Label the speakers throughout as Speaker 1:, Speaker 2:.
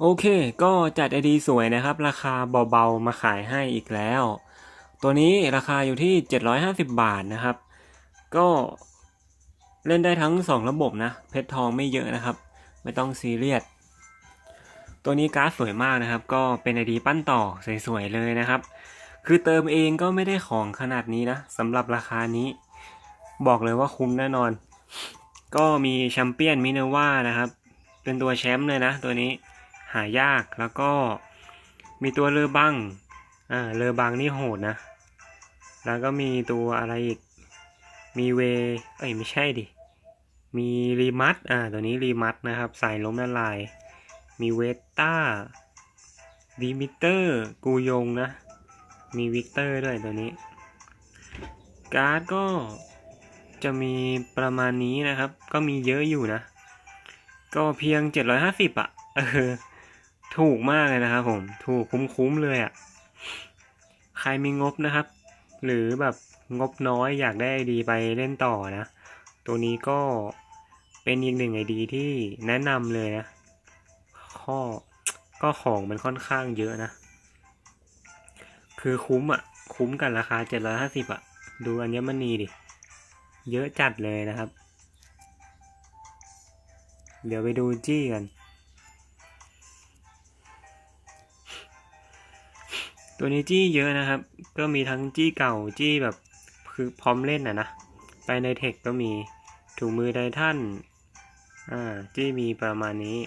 Speaker 1: โอเค ก็จัดไอดีสวยนะครับ ราคาเบาๆมาขายให้อีกแล้ว ตัวนี้ราคาอยู่ที่ 750 บาทนะครับ ก็เล่นได้ทั้ง 2 ระบบนะ เพชรทองไม่เยอะนะครับ ไม่ต้องซีเรียส ตัวนี้การ์ดสวยมากนะครับ ก็เป็นไอดีปั้นต่อสวยๆเลยนะครับ คือเติมเองก็ไม่ได้ของขนาดนี้นะสำหรับราคานี้ บอกเลยว่าคุ้มแน่นอน ก็มีแชมเปี้ยนมิเนว่านะครับ เป็นตัวแชมป์เลยนะตัวนี้ หายากแล้วก็มีตัวเลอบังอ่าเลอบังนี่โหดนะ แล้วก็มีตัวอะไรอีก มีเว เอ้ยไม่ใช่ดิ มีรีมัตอ่าตัวนี้รีมัตนะครับสายล้มละลาย มีเวต้าดิมิเตอร์ กูยงนะ มีวิกเตอร์ด้วยตัวนี้ การ์ดก็จะมีประมาณนี้นะครับ ก็มีเยอะอยู่นะ ก็เพียง 750อะ เออ ถูกมากเลยนะครับผมถูกคุ้มๆเลยอะ ใครมีงบนะครับ หรือแบบงบน้อยอยากได้ไอดีไปเล่นต่อนะ ตัวนี้ก็เป็นอีกหนึ่งไอดีที่แนะนำเลยนะ ข้อก็ของมันค่อนข้างเยอะนะ คือคุ้มอะ คุ้มกันราคา 750อะ ดูอัญมณีดิ เยอะจัดเลยนะครับ เดี๋ยวไปดูจี้กัน ตัวนี้จี้เยอะนะครับ ก็มีทั้งจี้เก่าจี้แบบคือพร้อมเล่นอะนะ ไปในเทคก็มีถุงมือไดท่านอ่าจี้มีประมาณนี้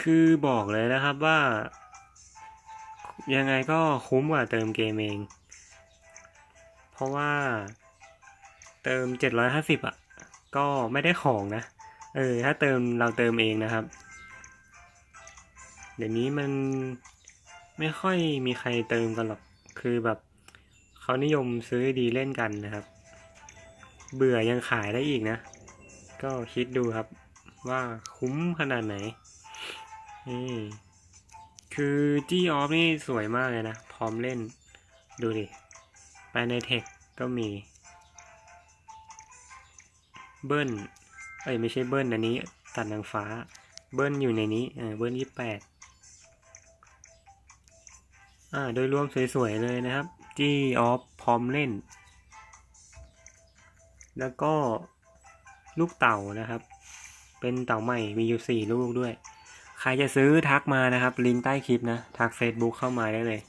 Speaker 1: คือบอกเลยนะครับว่า ยังไงก็คุ้มกว่าเติมเกมเอง เพราะว่าเติม 750อะ ก็ไม่ได้ของนะ เออ ถ้าเติมเราเติมเองนะครับ เดี๋ยวนี้มันไม่ค่อยมีใครเติมกันหรอก คือแบบเขานิยมซื้อดีเล่นกันนะครับ เบื่อยังขายได้อีกนะ ก็คิดดูครับว่าคุ้มขนาดไหน นี่คือจี้ออฟนี่สวยมากเลยนะ พร้อมเล่น ดูดิ ไปในเทคก็มี เบิ้ลเอ้ยไม่ใช่เบิ้ลอันนี้ ตัดนางฟ้า เบิ้ลอยู่ในนี้เออเบิ้ลยี่แปด อ่า โดยรวมสวยๆเลยนะครับจี้ออฟพร้อมเล่น แล้วก็ลูกเต่านะครับ เป็นเต่าใหม่มีอยู่สี่ลูกด้วย ใครจะซื้อทักมานะครับ ลิงก์ใต้คลิปนะ ทัก Facebook เข้ามาได้เลย